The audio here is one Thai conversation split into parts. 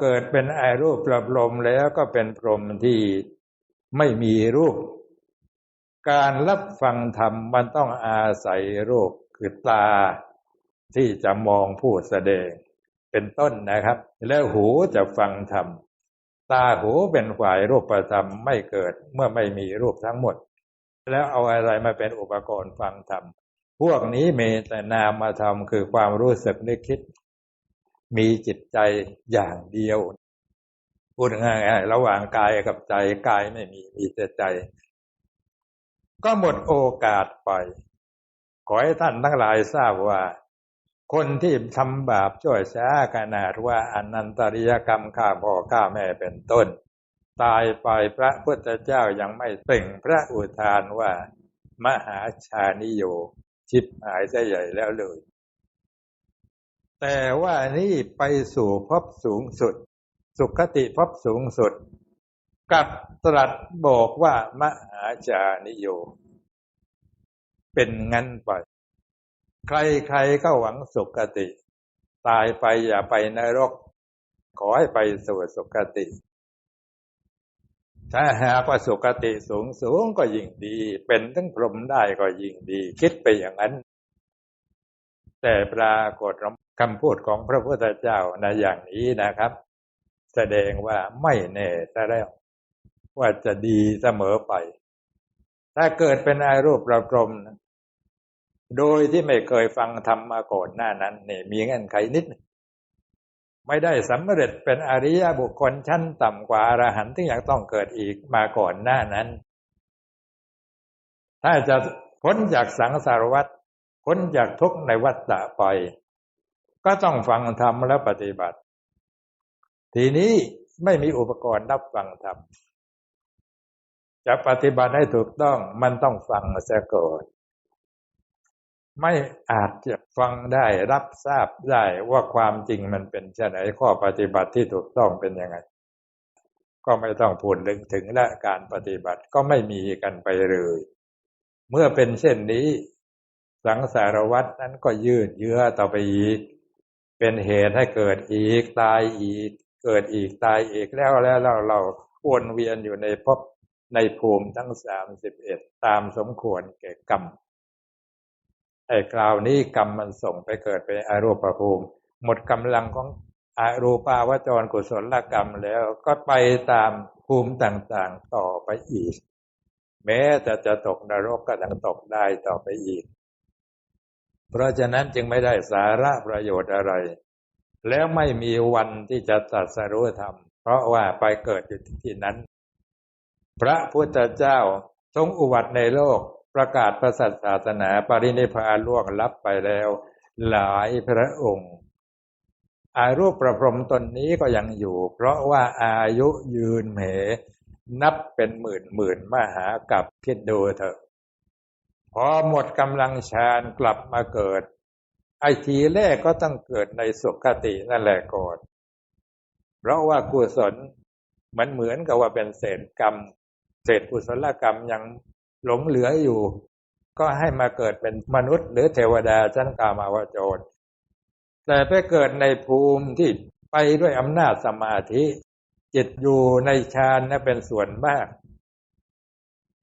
เกิดเป็นไอรูปประพรมแล้วก็เป็นพรหมที่ไม่มีรูป การรับฟังธรรมมันต้องอาศัยรูปคือตาที่จะมองผู้แสดงเป็นต้นนะครับ แล้วหูจะฟังธรรมตาหูเป็นฝ่ายรูปประธรรมไม่เกิดเมื่อไม่มีรูปทั้งหมด แล้วเอาอะไรมาเป็นอุปกรณ์ฟังธรรมพวกนี้มีแต่นามธรรมคือความรู้สึกนึกคิด มีจิตใจอย่างเดียว พูดง่ายๆระหว่างกายกับใจกายไม่มีมีแต่ใจ ก็หมดโอกาสไป ขอให้ท่านทั้งหลายทราบว่า คนที่ทำบาปช่วยช้าขนาดว่าอนันตริยกรรมฆ่าพ่อฆ่าแม่เป็นต้น ตายไปพระพุทธเจ้ายังไม่เป่งพระอุทานว่า มหาชานิโยชิบหายซะใหญ่แล้วเลย แต่ว่านี่ไปสู่พบสูงสุด สุขติพบสูงสุด กับตรัสบอกว่ามหาชานิโย เป็นงั้นไป ใครๆก็หวังสุคติ ตายไปอย่าไปนรก ขอให้ไปสู่สุคติ ถ้าหากว่าสุคติสูงสูงก็ยิ่งดี เป็นทั้งพรหมได้ก็ยิ่งดี คิดไปอย่างนั้น แต่ปรากฏคำพูดของพระพุทธเจ้าในอย่างนี้นะครับ แสดงว่าไม่แน่แต่แล้ว ว่าจะดีเสมอไป ถ้าเกิดเป็นอารูปประพรมนะโดยที่ไม่เคยฟังธรรมมาก่อนหน้านั้นเนี่ยมีเงื่อนไขนิด ไม่ได้สำเร็จเป็นอริยบุคคลชั้นต่ำกว่าอรหันต์ที่ยังต้องเกิดอีกมาก่อนหน้านั้น ถ้าจะพ้นจากสังสารวัฏ พ้นจากทุกข์ในวัฏฏะไป ก็ต้องฟังธรรมและปฏิบัติ ทีนี้ไม่มีอุปกรณ์รับฟังธรรมจะปฏิบัติให้ถูกต้องมันต้องฟังเสียก่อนไม่อาจจะฟังได้รับทราบได้ว่าความจริงมันเป็นเช่นไรข้อปฏิบัติที่ถูกต้องเป็นยังไง ก็ไม่ต้องพูดถึงและการปฏิบัติก็ไม่มีกันไปเลย เมื่อเป็นเช่นนี้ สังสารวัตนั้นก็ยืดเยื้อต่อไปอีก เป็นเหตุให้เกิดอีกตายอีก เกิดอีกตายอีกแล้วแล้วเราเราวนเวียนอยู่ในภพในภูมิทั้งสามสิบเอ็ดตามสมควรแก่กรรมไอ้คราวนี้กรรมมันส่งไปเกิดเป็นอรูปภูมิ หมดกำลังของอรูปาวจรกุศลกรรมแล้วก็ไปตามภูมิต่างๆต่อไปอีก แม้จะจะตกนรกก็ยังตกได้ต่อไปอีก เพราะฉะนั้นจึงไม่ได้สาระประโยชน์อะไร แล้วไม่มีวันที่จะตัดสรู้ธรรม เพราะว่าไปเกิดอยู่ที่นั้น พระพุทธเจ้าทรงอุบัติในโลกประกาศพระศาสนาปรินิพานล่วงลับไปแล้ว หลายพระองค์อารูปประพรมตนนี้ก็ยังอยู่ เพราะว่าอายุยืนเหนับเป็นหมื่นหมื่นมหากับคิดดูเถอะ พอหมดกำลังฌานกลับมาเกิด ไอทีแรกก็ต้องเกิดในสุขตินั่นแหละก่อน เพราะว่ากุศลมันเหมือนกับว่าเป็นเศษกรรม เศษกุศลกรรมยังหลงเหลืออยู่ ก็ให้มาเกิดเป็นมนุษย์หรือเทวดาชั้นกามาวจร แต่ไปเกิดในภูมิที่ไปด้วยอำนาจสมาธิ จิตอยู่ในฌานนะเป็นส่วนมาก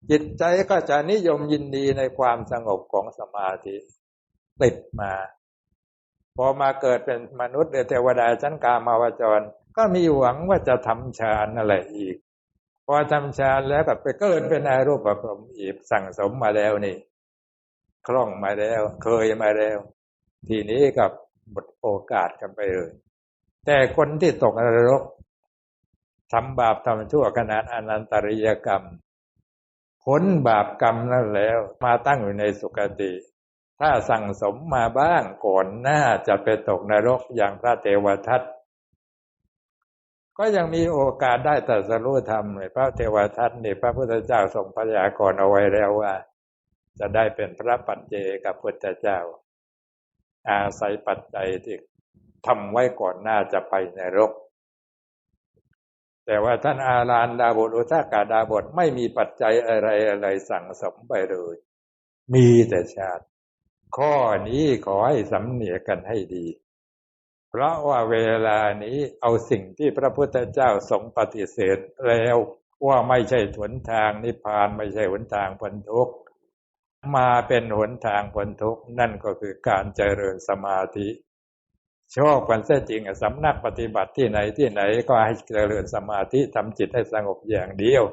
จิตใจก็จะนิยมยินดีในความสงบของสมาธิติดมา พอมาเกิดเป็นมนุษย์เทวดาชั้นกามาวจร ก็มีหวังว่าจะทำฌานอะไรอีก พอทำฌานแล้วก็ไปเกิดเป็นอารูปประพรมอีกสั่งสมมาแล้วนี่ คล่องมาแล้ว เคยมาแล้ว ทีนี้กับหมดโอกาสกันไปเลยแต่คนที่ตกนรกทำบาปทำชั่วขนาดอนันตริยกรรม ผลบาปกรรมนั่นแล้ว มาตั้งอยู่ในสุคติ ถ้าสั่งสมมาบ้างก่อนหน้าจะไปตกนรกอย่างพระเทวทัตก็ยังมีโอกาสได้แต่สรู้ธรรมเลยพระเทวทัตนี่พระพุทธเจ้าทรงพยากรณ์เอาไว้แล้วว่า จะได้เป็นพระปัจเจกับพุทธเจ้า อาศัยปัจจัยที่ทำไว้ก่อนหน้าจะไปในรก แต่ว่าท่านอาลานดาบทอุทากาดาบทไม่มีปัจจัยอะไรอะไรสั่งสมไปเลย มีแต่ชาติ ข้อนี้ขอให้สำเนียกันให้ดี เพราะว่าเวลานี้เอาสิ่งที่พระพุทธเจ้าทรงปฏิเสธแล้วว่าไม่ใช่หนทางนิพพานไม่ใช่หนทางพ้นทุกข์มาเป็นหนทางพ้นทุกข์นั่นก็คือการเจริญสมาธิ ชอบกันเสียจริงสำนักปฏิบัติที่ไหนที่ไหนก็ให้เจริญสมาธิทำจิตให้สงบอย่างเดียว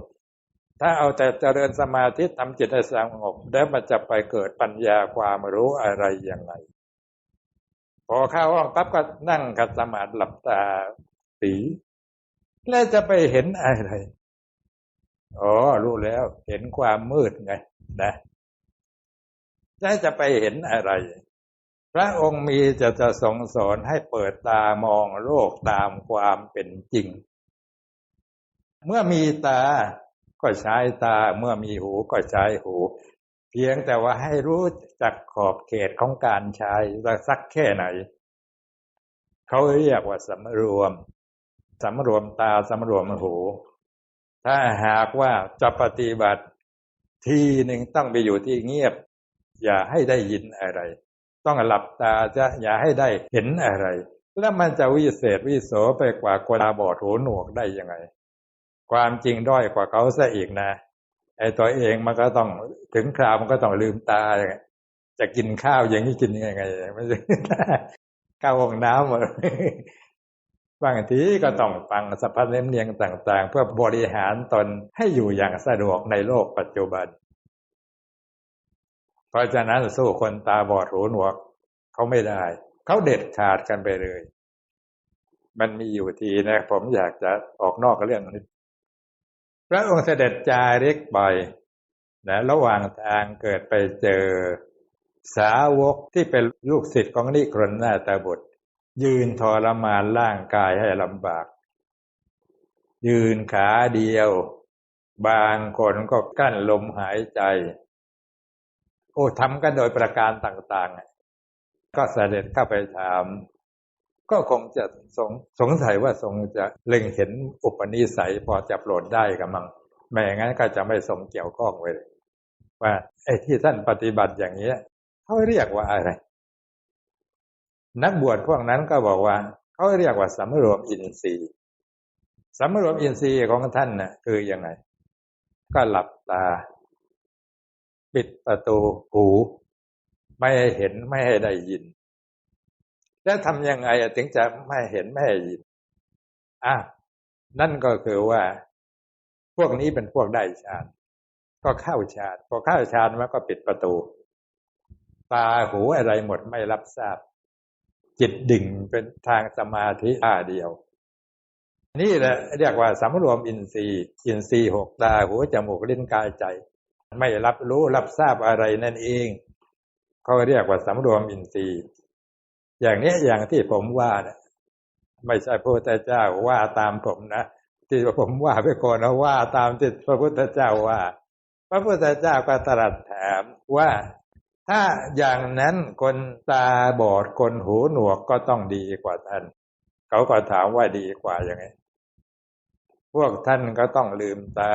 ถ้าเอาแต่เจริญสมาธิทำจิตให้สงบ แล้วมันจะไปเกิดปัญญาความรู้อะไรยังไงพอเข้าห้องปั๊บก็นั่งขัดสมาธิหลับตาสีแล้วจะไปเห็นอะไรอ๋อรู้แล้วเห็นความมืดไงนะจะจะไปเห็นอะไร พระองค์มีจะจะทรงสอนให้เปิดตามองโลกตามความเป็นจริง เมื่อมีตาก็ใช้ตาเมื่อมีหูก็ใช้หู เพียงแต่ว่าให้รู้จักขอบเขตของการใช้สักแค่ไหน เขาเรียกว่าสำรวมสำรวมตาสำรวมหู ถ้าหากว่าจะปฏิบัติทีหนึ่งต้องไปอยู่ที่เงียบ อย่าให้ได้ยินอะไร ต้องหลับตาจะอย่าให้ได้เห็นอะไร แล้วมันจะวิเศษวิโสไปกว่าคนตาบอดหูหนวกได้ยังไง ความจริงด้อยกว่าเขาซะอีกนะไอ้ตัวเองมันก็ต้องถึงคราวมันก็ต้องลืมตาจะกินข้าวอย่างนี้กินยังไงไม่ใช่ข้าวห้องน้ำหมดบางทีก็ต้องฟังสัพพะเนียงต่าง ๆ เพื่อบริหารตนให้อยู่อย่างสะดวกในโลกปัจจุบัน เพราะฉะนั้นสู้คนตาบอดหูหนวกเขาไม่ได้ เขาเด็ดขาดกันไปเลย มันมีอยู่ทีนะ ผมอยากจะออกนอกเรื่องนี้พระองค์เสด็จจาริกบ่อยนะระหว่างทางเกิดไปเจอสาวกที่เป็นลูกศิษย์ของนิครนนาตาบุตร ยืนทรมานร่างกายให้ลำบาก ยืนขาเดียว บางคนก็กั้นลมหายใจ โอ้ทำกันโดยประการต่างๆ ก็เสด็จเข้าไปถาม ก็คงจะสงสงสัยว่าทรงจะเล็งเห็นอุปนิสัยพอจะโปรดได้กับมังไม่อย่างนั้นก็จะไม่ทรงเกี่ยวข้องเลยว่าไอ้ที่ท่านปฏิบัติอย่างนี้เขาเรียกว่าอะไร นักบวชพวกนั้นก็บอกว่าเขาเรียกว่าสำรวมอินทรีย์สำรวมอินทรีย์ของท่านนะ่ะคือยังไง ก็หลับตา ปิดประตูหู ไม่ให้เห็นไม่ให้ได้ยิน แล้วทำยังไงถึงจะไม่เห็นไม่ให้ยินอะนั่นก็คือว่า พวกนี้เป็นพวกได้ฌานก็เข้าฌานพอเข้าฌานมันก็ปิดประตู ตาหูอะไรหมดไม่รับทราบ จิตดิ่งเป็นทางสมาธิอาเดียว นี่แหละเรียกว่าสำรวมอินทรีย์ อินทรีย์หกตาหูจมูกลิ้นกายใจ ไม่รับรู้รับทราบอะไรนั่นเองเขาเรียกว่าสำรวมอินทรีย์ อย่างนี้อย่างที่ผมว่าเนี่ยไม่ใช่พระพุทธเจ้าว่าตามผมนะที่ผมว่าไปก่อนนะว่าตามที่พระพุทธเจ้าว่า พระพุทธเจ้าก็ตรัสถามว่าถ้าอย่างนั้นคนตาบอดคนหูหนวกก็ต้องดีกว่าท่าน เขาก็ถามว่าดีกว่าอย่างไงพวกท่านก็ต้องลืมตา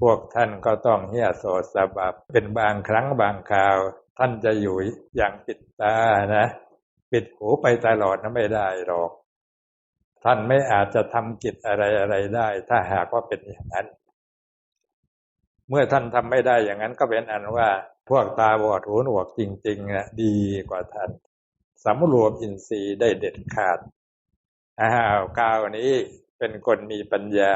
พวกท่านก็ต้องเฮียโสสบับเป็นบางครั้งบางคราว ท่านจะอยู่อย่างปิดตานะ ปิดหูไปตลอดนะไม่ได้หรอก ท่านไม่อาจจะทำกิจอะไรอะไรได้ ถ้าหากว่าเป็นอย่างนั้น เมื่อท่านทำไม่ได้อย่างนั้นก็เป็นอันว่า พวกตาบอดหูหนวกจริงๆนะดีกว่าท่านสำรวมอินทรีย์ได้เด็ดขาดอ้าวก้าวนี้เป็นคนมีปัญญา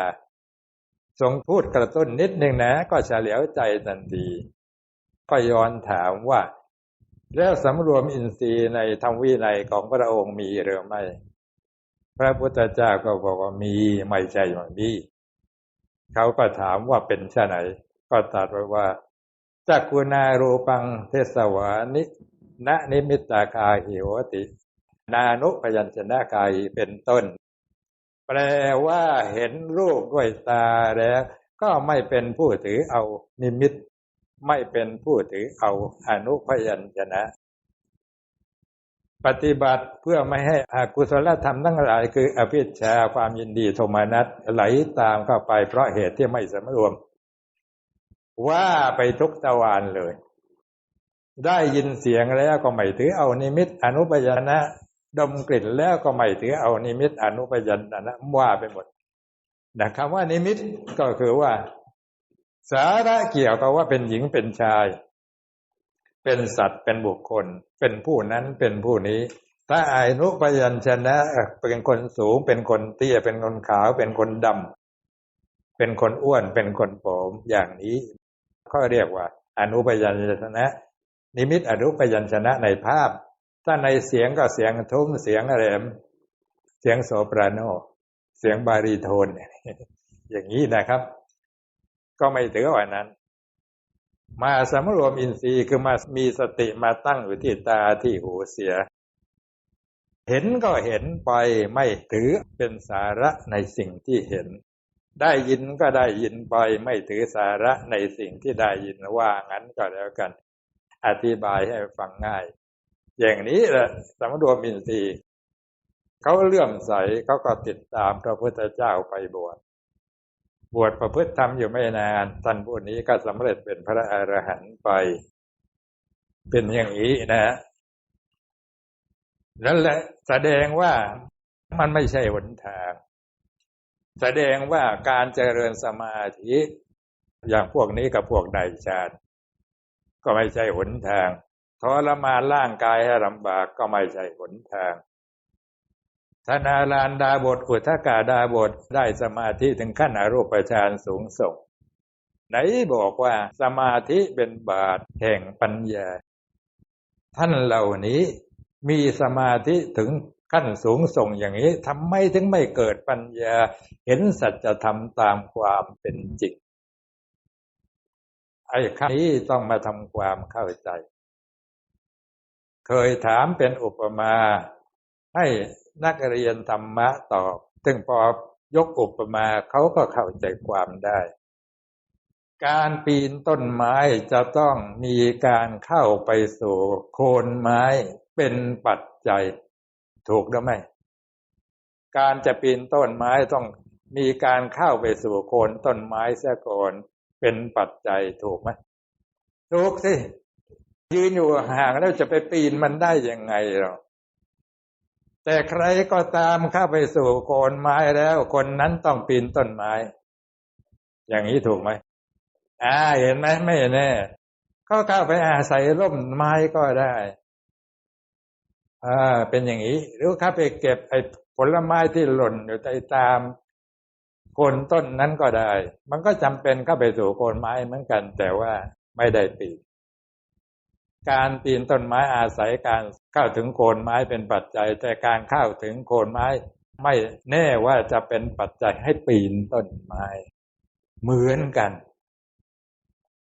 ทรงพูดกระตุ้นนิดหนึ่งนะ ก็เฉลียวใจทันทีก็ย้อนถามว่า แล้วสำรวมอินทรีย์ในธรรมวินัยของพระองค์มีหรือไม่ พระพุทธเจ้าก็บอกว่ามีไม่ใช่ไม่มีเขาก็ถามว่าเป็นชาไหน ก็ตรัสไว้ว่าจักกุนารูปังเทศวานิณนิมิตตาคาหิวติ นานุพยัญชนะกายเป็นต้น แปลว่าเห็นรูปด้วยตาแล้ว ก็ไม่เป็นผู้ถือเอานิมิต ไม่เป็นผู้ถือเอาอนุพยัญชนะ ปฏิบัติเพื่อไม่ให้อากุศลธรรมทั้งหลาย คือ อภิชาความยินดีโทมานัสไหลตามเข้าไปเพราะเหตุที่ไม่สมรวม ว่าไปทุกตะวันเลย ได้ยินเสียงแล้วก็ไม่ถือเอานิมิต อนุพยัญชนะ ดมกลิ่นแล้วก็ไม่ถือเอานิมิตอนุปยัญชนะว่าไปหมดนะคำว่านิมิตก็คือว่า สาระเกี่ยวกับว่าเป็นหญิงเป็นชาย เป็นสัตว์เป็นบุคคล เป็นผู้นั้นเป็นผู้นี้ถ้าอนุปยัญชนะเป็นคนสูงเป็นคนเตี้ยเป็นคนขาวเป็นคนดำเป็นคนอ้วนเป็นคนผอมอย่างนี้ก็เรียกว่า อนุปยัญชนะ นิมิตอนุปยัญชนะในภาพ ถ้าในเสียงก็เสียงทุ้มเสียงแหลมเสียงโสปราโน เสียงบารีโทน อย่างนี้นะครับ ก็ไม่ถือว่านั้น มาสำรวมอินทรีย์คือมามีสติมาตั้งอยู่ที่ตาที่หูเสีย เห็นก็เห็นไปไม่ถือเป็นสาระในสิ่งที่เห็น ได้ยินก็ได้ยินไปไม่ถือสาระในสิ่งที่ได้ยินว่างั้นก็แล้วกัน อธิบายให้ฟังง่าย อย่างนี้แหละสำรวมอินทรีย์เขาเลื่อมใสเขาก็ติดตามพระพุทธเจ้าไปบวชบวชประพฤติธรรมอยู่ไม่นานท่านผู้นี้ก็สำเร็จเป็นพระอรหันต์ไป เป็นอย่างนี้นะนั่นแหละแสดงว่ามันไม่ใช่หนทาง แสดงว่าการเจริญสมาธิ อย่างพวกนี้กับพวกใดชาติ ก็ไม่ใช่หนทาง ทรมานร่างกายให้ลำบากก็ไม่ใช่หนทางธนาลานดาบทอุทกาดาบทได้สมาธิถึงขั้นอรูปฌานสูงส่ง ไหนบอกว่าสมาธิเป็นบาทแห่งปัญญา ท่านเหล่านี้มีสมาธิถึงขั้นสูงส่งอย่างนี้ทำไมถึงไม่เกิดปัญญา เห็นสัจธรรมตามความเป็นจริงไอ้ข้านี้ต้องมาทำความเข้าใจ เคยถามเป็นอุปมา ให้นักเรียนธรรมะตอบ ซึ่งพอยกอุปมาเขาก็เข้าใจความได้ การปีนต้นไม้จะต้องมีการเข้าไปสู่โคนไม้เป็นปัจจัย ถูกหรือไม่ การจะปีนต้นไม้ต้องมีการเข้าไปสู่โคนต้นไม้เสียก่อนเป็นปัจจัยถูกไหมถูกสิ ยืนอยู่ห่างแล้วจะไปปีนมันได้ยังไงหรอแต่ใครก็ตามเข้าไปสู่โคนไม้แล้ว คนนั้นต้องปีนต้นไม้ อย่างนี้ถูกไหมอ่าเห็นไหมไม่แน่เขาเข้าไปอาศัยร่มไม้ก็ได้อ่าเป็นอย่างนี้ หรือเข้าไปเก็บไอ้ผลไม้ที่หล่นอยู่ใต้ตามโคนต้นนั้นก็ได้ มันก็จำเป็นเข้าไปสู่โคนไม้เหมือนกัน แต่ว่าไม่ได้ปีน การปีนต้นไม้อาศัยการเข้าถึงโคนไม้เป็นปัจจัย แต่การเข้าถึงโคนไม้ ไม่แน่ว่าจะเป็นปัจจัยให้ปีนต้นไม้ เหมือนกัน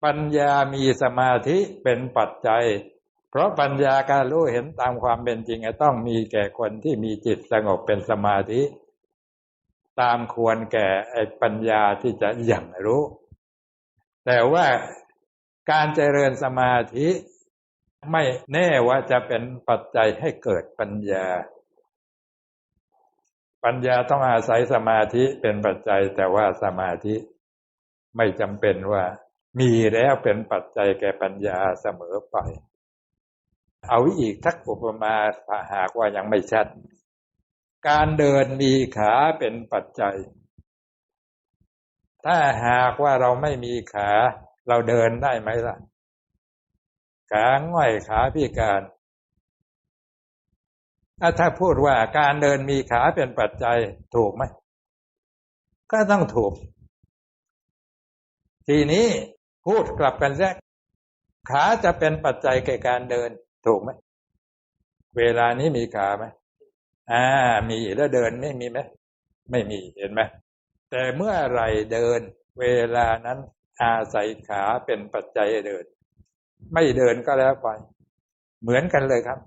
ปัญญามีสมาธิเป็นปัจจัย เพราะปัญญาการรู้เห็นตามความเป็นจริงต้องมีแก่คนที่มีจิตสงบเป็นสมาธิ ตามควรแก่ปัญญาที่จะอย่างรู้ แต่ว่าการเจริญสมาธิ ไม่แน่ว่าจะเป็นปัจจัยให้เกิดปัญญา ปัญญาต้องอาศัยสมาธิเป็นปัจจัย แต่ว่าสมาธิไม่จำเป็นว่า มีแล้วเป็นปัจจัยแก่ปัญญาเสมอไป เอาอีกทักอุปมาหากว่ายังไม่ชัด การเดินมีขาเป็นปัจจัย ถ้าหากว่าเราไม่มีขา เราเดินได้ไหมล่ะ ขาง่อยขาพิการถ้าพูดว่าการเดินมีขาเป็นปัจจัยถูกไหม ก็ต้องถูก ทีนี้พูดกลับกันแรกขาจะเป็นปัจจัยแก่การเดิน ถูกไหม เวลานี้มีขาไหมอ่า มีแล้วเดินไม่มีไหมไม่มีเห็นไหมแต่เมื่อไรเดิน เวลานั้นอาศัยขาเป็นปัจจัยเดิน ไม่เดินก็แล้วไป เหมือนกันเลยครับ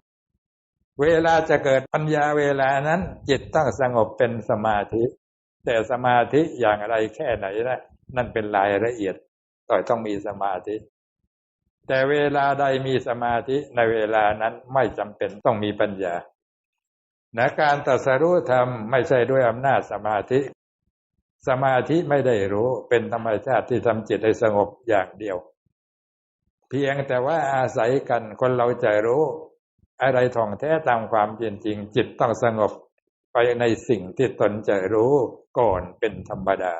เวลาจะเกิดปัญญาเวลานั้น จิตต้องสงบเป็นสมาธิ แต่สมาธิอย่างไรแค่ไหนนะนั่นเป็นรายละเอียดต่อยต้องมีสมาธิ แต่เวลาใดมีสมาธิในเวลานั้นไม่จำเป็นต้องมีปัญญานะการตัดสรู้ธรรมไม่ใช่ด้วยอำนาจสมาธิ สมาธิไม่ได้รู้เป็นธรรมชาติที่ทำจิตให้สงบอย่างเดียว เพียงแต่ว่าอาศัยกันคนเราจะรู้ อะไรท่องแท้ตามความเป็นจริง จิตต้องสงบไปในสิ่งที่ตนจะรู้ก่อนเป็นธรรมดา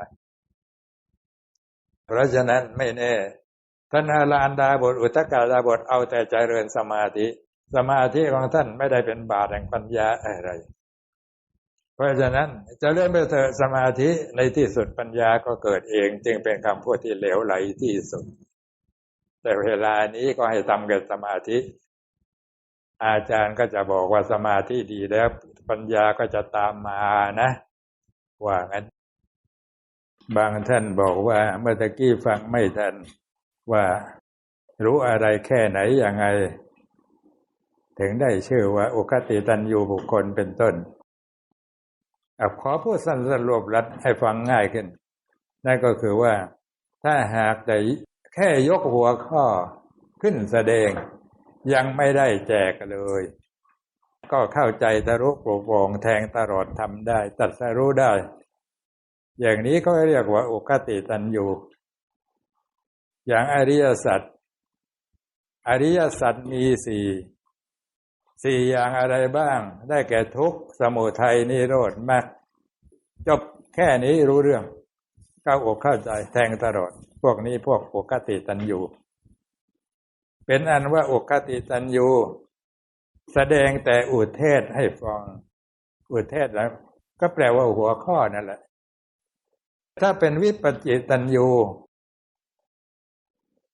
เพราะฉะนั้นไม่แน่ท่านอาลานดาบทอุตกาดาบทเอาแต่เจเริญสมาธิ สมาธิของท่านไม่ได้เป็นบาตแห่งปัญญาอะไร เพราะฉะนั้นจะเลื่อนไปเถอะสมาธิในที่สุดปัญญาก็เกิดเอง จึงเป็นคำพูดที่เหลวไหลที่สุด แต่เวลานี้ก็ให้ทำกับสมาธิ อาจารย์ก็จะบอกว่าสมาธิดีแล้ว ปัญญาก็จะตามมานะว่างั้น บางท่านบอกว่าเมื่อกี้ฟังไม่ทันว่ารู้อะไรแค่ไหนย่างไง ถึงได้ชื่อว่าอุคติตันยูบุคคลเป็นต้นอขอพูดสั้นๆรวบรัดให้ฟังง่ายขึ้น นั่นก็คือว่าถ้าหากแต่ แค่ยกหัวข้อขึ้นแสดง ยังไม่ได้แจกเลย ก็เข้าใจตะรุโปร่งแทงตลอดทำได้ ตัดสรู้ได้ อย่างนี้ก็เรียกว่าอุคติตันยูอย่างอริยสัจอริยสัจมีสี่สี่อย่างอะไรบ้าง ได้แก่ทุกข์สมุทัยนิโรธมากจบแค่นี้รู้เรื่อง เข้าอกเข้าใจแทงตลอด พวกนี้พวกอกคติตันยูเป็นอันว่าอกคติตันยูแสดงแต่อุเทศให้ฟังอุเทศแล้วก็แปลว่าหัวข้อนั่นแหละ ถ้าเป็นวิปจจิตันยู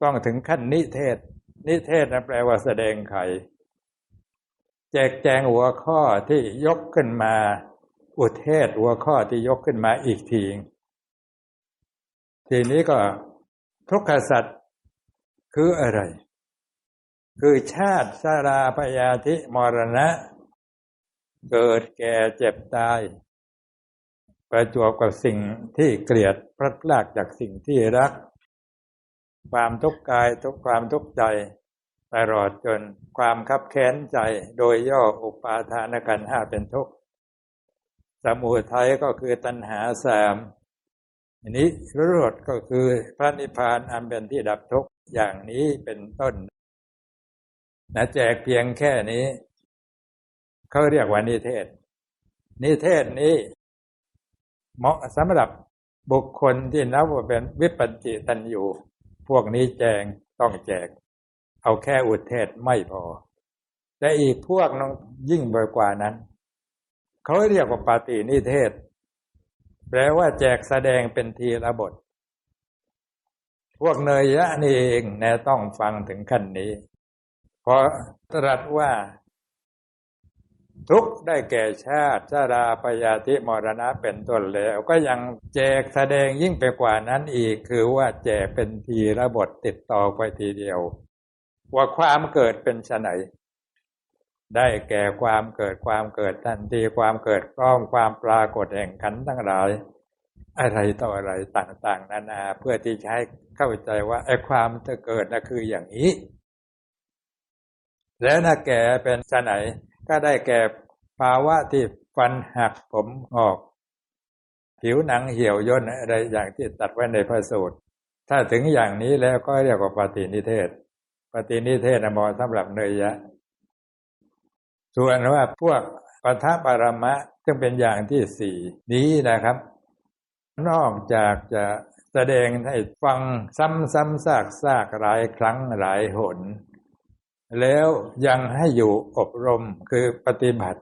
ต้องถึงขั้นนิเทศ นิเทศนะแปลว่าแสดงไข แจกแจงหัวข้อที่ยกขึ้นมา อุเทศหัวข้อที่ยกขึ้นมาอีกที ทีนี้ก็ทุกขสัตว์คืออะไร คือชาติสาราพยาธิมรณะ เกิดแก่เจ็บตาย ประจวบกับสิ่งที่เกลียดพลัดพรากจากสิ่งที่รัก ความทุกข์กายทุกความทุกข์ใจตลอดจนความคับแค้นใจโดยย่ออุปาทานกันห้าเป็นทุกข์สมุทัยก็คือตัณหาสาม อันนี้รดก็คือพระนิพพานอันเป็นที่ดับทุกข์อย่างนี้เป็นต้นนะแจกเพียงแค่นี้ เขาเรียกว่านิเทศ นิเทศนี้ เหมาะสำหรับบุคคลที่นับว่าเป็นวิปัสจิตันอยู่ พวกนี้แจงต้องแจก เอาแค่อุเทศไม่พอ แต่อีกพวกน้องยิ่งไปกว่านั้น เขาเรียกว่าปาตินิเทศ แปลว่าแจกแสดงเป็นทีละบท พวกเนยยะนี่เองแน่ต้องฟังถึงขั้นนี้ เพราะตรัสว่า ทุกได้แก่ชาติชาราปยาธิมรณะเป็นต้นแล้ว ก็ยังแจกแสดงยิ่งไปกว่านั้นอีก คือว่าแจกเป็นทีระบทติดต่อไปทีเดียว ว่าความเกิดเป็นชไหน ได้แก่ความเกิดความเกิดทันทีความเกิดพร้อมความปรากฏแห่งขันทั้งหลาย อะไรต่ออะไรต่าง ๆนานาเพื่อที่จะให้เข้าใจว่าไอ้ความจะเกิดนะคืออย่างนี้ แล้วน่าแก่เป็นชไหน ก็ได้แก่ภาวะที่ฟันหักผมออก ผิวหนังเหี่ยวย่นอะไรอย่างที่ตัดไว้ในพระสูตร ถ้าถึงอย่างนี้แล้วก็เรียกว่าปฏินิเทศ ปฏินิเทศนะมอสำหรับเนยยะ ส่วนว่าพวกปัทปารมะจึงเป็นอย่างที่สี่นี้นะครับ นอกจากจะแสดงให้ฟังซ้ำๆซากๆหลายครั้งหลายหน แล้วยังให้อยู่อบรมคือปฏิบัติ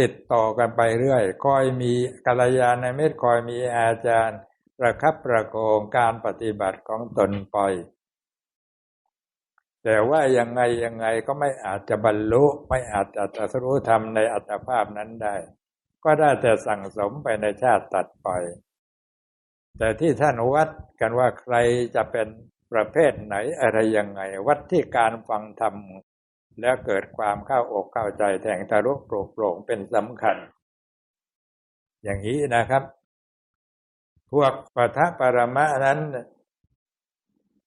ติดต่อกันไปเรื่อย คอยมีกัลยาณมิตรคอยมีอาจารย์ ประคับประโคองการปฏิบัติของตนไป แต่ว่ายังไงยังไงก็ไม่อาจจะบรรลุไม่อาจจะตรัสรู้ธรรมในอัตภาพนั้นได้ ก็ได้แต่สั่งสมไปในชาติตัดไปแต่ที่ท่านวัดกันว่าใครจะเป็นประเภทไหนอะไรยังไง วัดที่การฟังธรรม แล้วเกิดความเข้าอกเข้าใจแทงทะลุโปร่งโปร่งเป็นสำคัญ อย่างนี้นะครับ พวกปทะปรมะนั้น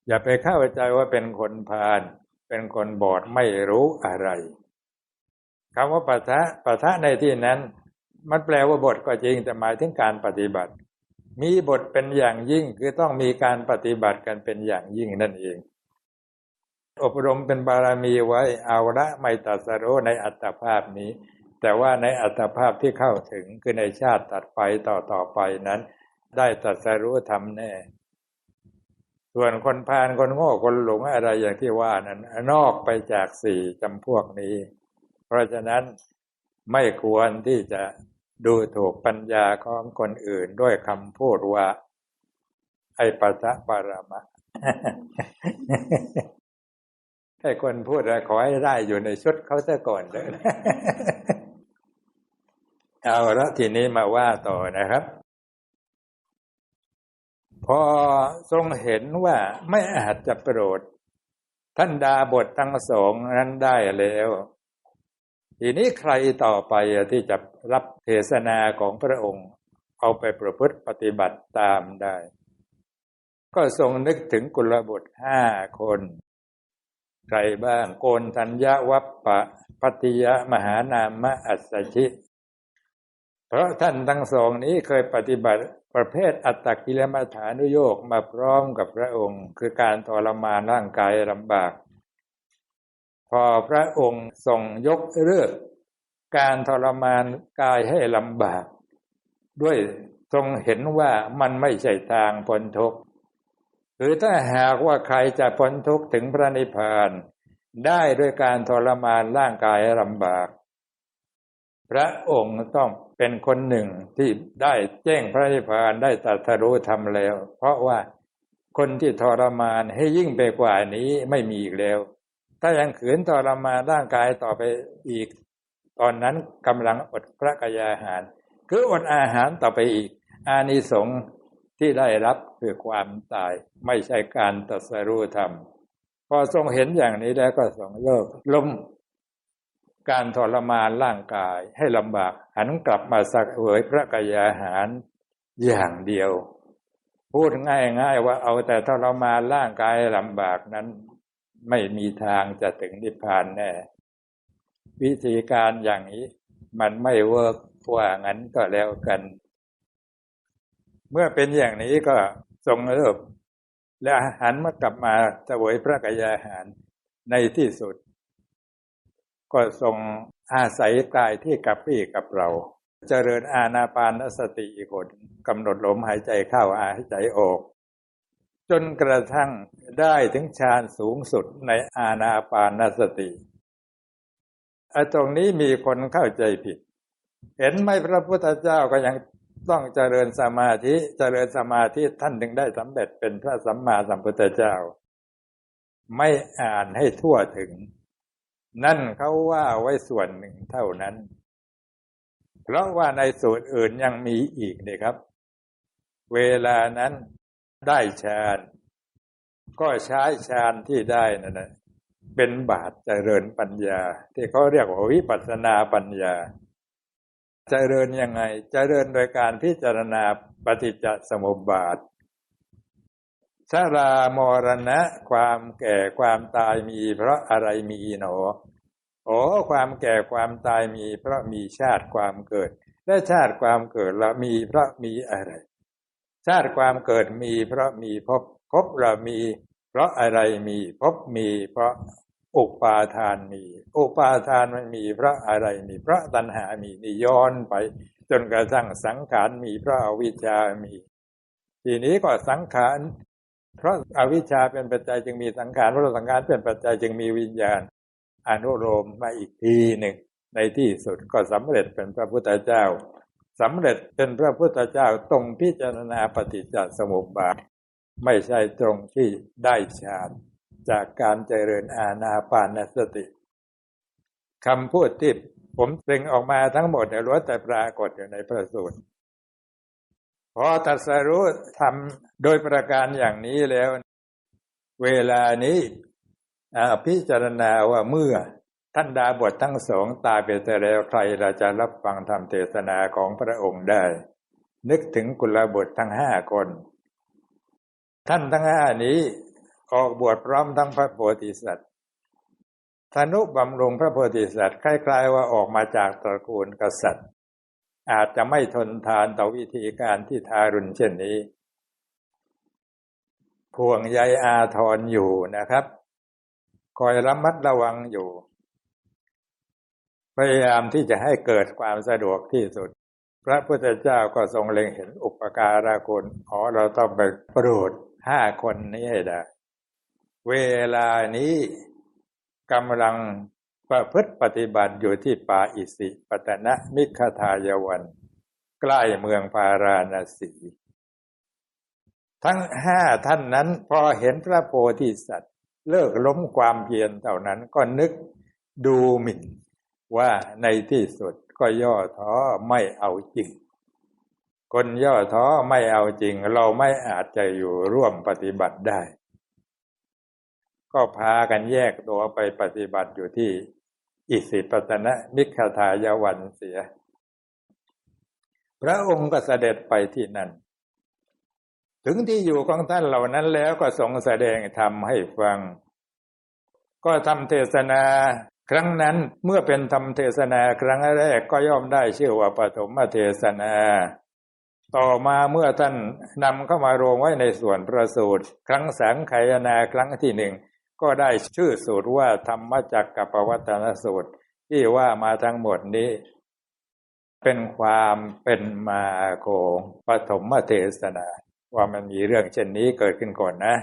อย่าไปเข้าใจว่าเป็นคนพาลเป็นคนบอดไม่รู้อะไรคำว่าปะทะปะทะในที่นั้น มันแปลว่าบทก็จริงแต่หมายถึงการปฏิบัติ มีบทเป็นอย่างยิ่งคือต้องมีการปฏิบัติกันเป็นอย่างยิ่งนั่นเอง อบรมเป็นบารมีไว้เอาละไม่ตัดสรู้ในอัตภาพนี้ แต่ว่าในอัตภาพที่เข้าถึงคือในชาติตัดไปต่อต่อไปนั้น ได้ตัดสรู้ทำแน่ ส่วนคนพานคนโง่คนหลงอะไรอย่างที่ว่านั้นนอกไปจากสี่จำพวกนี้ เพราะฉะนั้นไม่ควรที่จะดูถูกปัญญาของคนอื่นด้วยคำพูดว่า ไอปัสปารมะให้คนพูดขอให้ได้อยู่ในชุดเขาซะก่อนเลยเอาละทีนี้มาว่าต่อนะครับ อทรงเห็นว่าไม่อาจจะโปรด ท่านดาบททั้งสองนั้นได้แล้ว ทีนี้ใครต่อไปที่จะรับเทศนาของพระองค์ เอาไปประพฤติปฏิบัติตามได้ ก็ทรงนึกถึงกุลบุตรห้าคน ใครบ้างโกนทัญญวัปปะพัติยะมหานามะอัสชิ เพราะท่านทั้งสองนี้เคยปฏิบัติ ประเภทอัตตกิลมัฐานุโยกมาพร้อมกับพระองค์ คือการทรมานร่างกายลำบาก พอพระองค์ทรงยกเรื่องการทรมานกายให้ลำบาก ด้วยทรงเห็นว่ามันไม่ใช่ทางพ้นทุกข์หรือถ้าหากว่าใครจะพ้นทุกข์ถึงพระนิพพานได้ด้วยการทรมานร่างกายลำบาก พระองค์ต้องเป็นคนหนึ่งที่ได้แจ้งพระนิพพานได้ตรัสรู้ธรรมแล้ว เพราะว่าคนที่ทรมานให้ยิ่งไปกว่านี้ไม่มีอีกแล้ว ถ้ายังขืนทรมานร่างกายต่อไปอีก ตอนนั้นกำลังอดพระกายาหาร คืออดอาหารต่อไปอีก อานิสงส์ที่ได้รับคือความตายไม่ใช่การตรัสรู้ธรรม พอทรงเห็นอย่างนี้แล้วก็ทรงเลิกล้ม การทรมานร่างกายให้ลำบากหันกลับมาสักเวยพระกายาหารอย่างเดียว พูดง่ายๆว่าเอาแต่ทรมานร่างกายลำบากนั้น ไม่มีทางจะถึงนิพพานแน่ วิธีการอย่างนี้ มันไม่เวิร์กว่างั้นก็แล้วกัน เมื่อเป็นอย่างนี้ก็ทรงเลิกและหันมากลับมาเสวยพระกายาหารในที่สุด ก็ทรงอาศัยกายที่กับพี่กับเรา เจริญอาณาปานสติอีกคนกำหนดลมหายใจเข้าหายใจออก จนกระทั่งได้ถึงฌานสูงสุดในอาณาปานสติตรงนี้มีคนเข้าใจผิด เห็นไหมพระพุทธเจ้าก็ยังต้องเจริญสมาธิเจริญสมาธิท่านถึงได้สำเร็จเป็นพระสัมมาสัมพุทธเจ้า ไม่อ่านให้ทั่วถึง นั่นเขาว่าไว้ส่วนหนึ่งเท่านั้น เพราะว่าในสูตรอื่นยังมีอีกนี่ครับ เวลานั้นได้ฌานก็ใช้ฌานที่ได้นั่นนะเป็นบาทเจริญปัญญา ที่เขาเรียกว่าวิปัสสนาปัญญา เจริญยังไง เจริญโดยการพิจารณาปฏิจจสมุปบาท ชารามรณะ ความแก่ความตายมี เพราะอะไรมีหนอโอ้ความแก่ความตายมี เพราะมีชาติความเกิด และชาติความเกิดละมีเพราะมีอะไร ชาติความเกิดมี เพราะมีพบพบเรามี เพราะอะไรมีพบมี เพราะอุปาทานมี อุปาทานมันมีเพราะอะไรมีเพราะตัณหามีนี่ย้อนไป จนกระทั่งสังขารมีเพราะอวิชชามี ทีนี้ก็สังขาร เพราะอาวิชชาเป็นปัจจัยจึงมีสังขารเพราะสังขารเป็นปัจจัยจึงมีวิญญาณอนุโลมมาอีกทีหนึ่ง ในที่สุดก็สำเร็จเป็นพระพุทธเจ้าสำเร็จเป็นพระพุทธเจ้าตรงพิจารณาปฏิจจสมุปบาท ไม่ใช่ตรงที่ได้ฌานจากการเจริญอาณาปานสติคำพูดที่ผมเปล่งออกมาทั้งหมดเนี่ยล้วนแต่ปรากฏอยู่ในพระสูตร พอตัสรู้ทำโดยประการอย่างนี้แล้ว เวลานี้พิจารณาว่าเมื่อท่านดาบททั้งสองตายไปแต่แล้วใครเราจะรับฟังธรรมเทศนาของพระองค์ได้ นึกถึงกุลบุตรทั้งห้าคน ท่านทั้งห้านี้ออกบวชพร้อมทั้งพระโพธิสัตว์ธนุบำรุงพระโพธิสัตว์คล้ายๆว่าออกมาจากตระกูลกษัตริย์ อาจจะไม่ทนทานต่อวิธีการที่ทารุณเช่นนี้ พวงใยอาทรอยู่นะครับ คอยระมัดระวังอยู่ พยายามที่จะให้เกิดความสะดวกที่สุด พระพุทธเจ้าก็ทรงเล็งเห็นอุปการะคุณอ๋อเราต้องไปโปรดห้าคนนี้ให้ได้ เวลานี้กำลัง ประพฤติปฏิบัติอยู่ที่ป่าอิสิปตนะมิคทายวัน ใกล้เมืองพาราณสี ทั้งห้าท่านนั้นพอเห็นพระโพธิสัตว์ เลิกล้มความเพียรเท่านั้นก็นึกดูหมิ่นว่าในที่สุดก็ย่อท้อไม่เอาจริง คนย่อท้อไม่เอาจริง เราไม่อาจจะอยู่ร่วมปฏิบัติได้ ก็พากันแยกตัวไปปฏิบัติอยู่ที่ อิสิปตนะมิคทายวันเสีย พระองค์ก็เสด็จไปที่นั่น ถึงที่อยู่ของท่านเหล่านั้นแล้วก็ทรงแสดงธรรมให้ฟัง ก็ทำเทศนาครั้งนั้นเมื่อเป็นธรรมเทศนาครั้งแรกก็ย่อมได้ชื่อว่าปฐมเทศนา ต่อมาเมื่อท่านนำเข้ามารวมไว้ในส่วนประสูตร ครั้งสังขยนาครั้งที่หนึ่ง ก็ได้ชื่อสูตรว่าธรรมจักกับปวัตนสูตร ที่ว่ามาทั้งหมดนี้ เป็นความเป็นมาของปฐมเทศนา ว่ามันมีเรื่องเช่นนี้เกิดขึ้นก่อนนะ